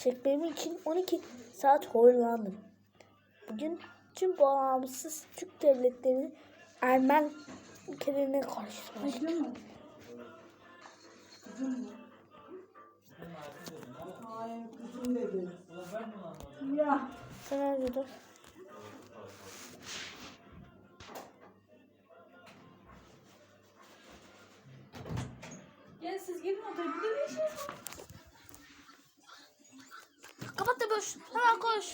çekmem için 12 saat horlandım. Bugün tüm bağımsız Türk devletlerini Ermen ülkelerine karşı savaştık. Ya. Sen nerede dur? Gel siz gelin odaya. Burada boş. Hemen koş.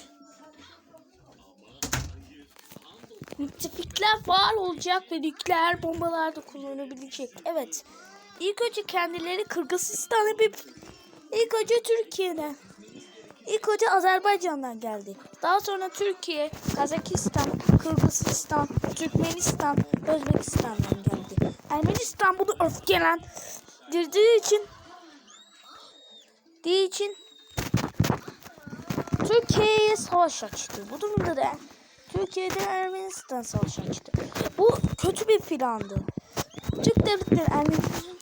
Müttefikler var olacak ve nükleer bombalar da kullanabilecek. Evet. İlk önce kendileri Kırgızistan'a bir ilk önce Türkiye'den. İlk önce Azerbaycan'dan geldi. Daha sonra Türkiye, Kazakistan, Kırgızistan, Türkmenistan, Özbekistan'dan geldi. Ermenistan bunu öfkelendirdiği için diği için Türkiye'ye savaş açtı. Bu durumda da Türkiye'de Ermenistan savaş açtı. Bu kötü bir plandı. Türk devletleri Ermenistan.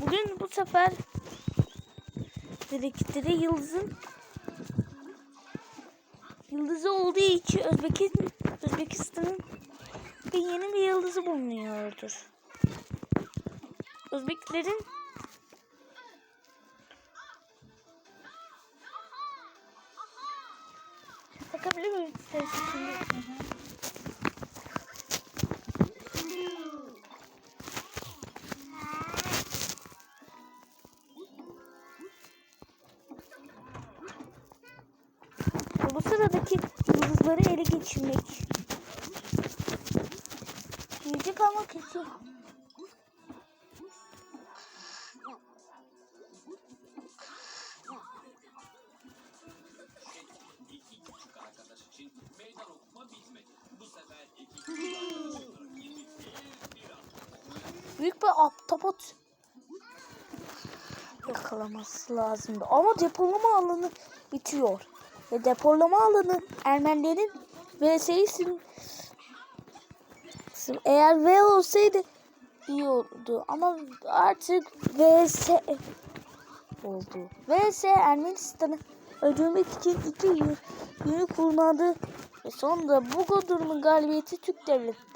Bugün bu sefer dedikleri Yıldız'ın Yıldızı olduğu için Özbekistan, Özbekistan'ın bir yeni bir yıldızı bulunuyordur. Özbeklerin Bakabilir miyim? Bu sıradaki yıldızları ele geçirmek. Yiyecek ama kötü. Büyük bir ahtapot yakalaması lazımdı. Ama depolama alanı bitiyor. Ve depolama alanı Ermenilerin VS'yi Eğer V olsaydı iyi oldu. Ama artık VS oldu. VS Ermenistan'ı öldürmek için iki yönü kullandı. Ve sonunda bu durumun galibiyeti Türk devleti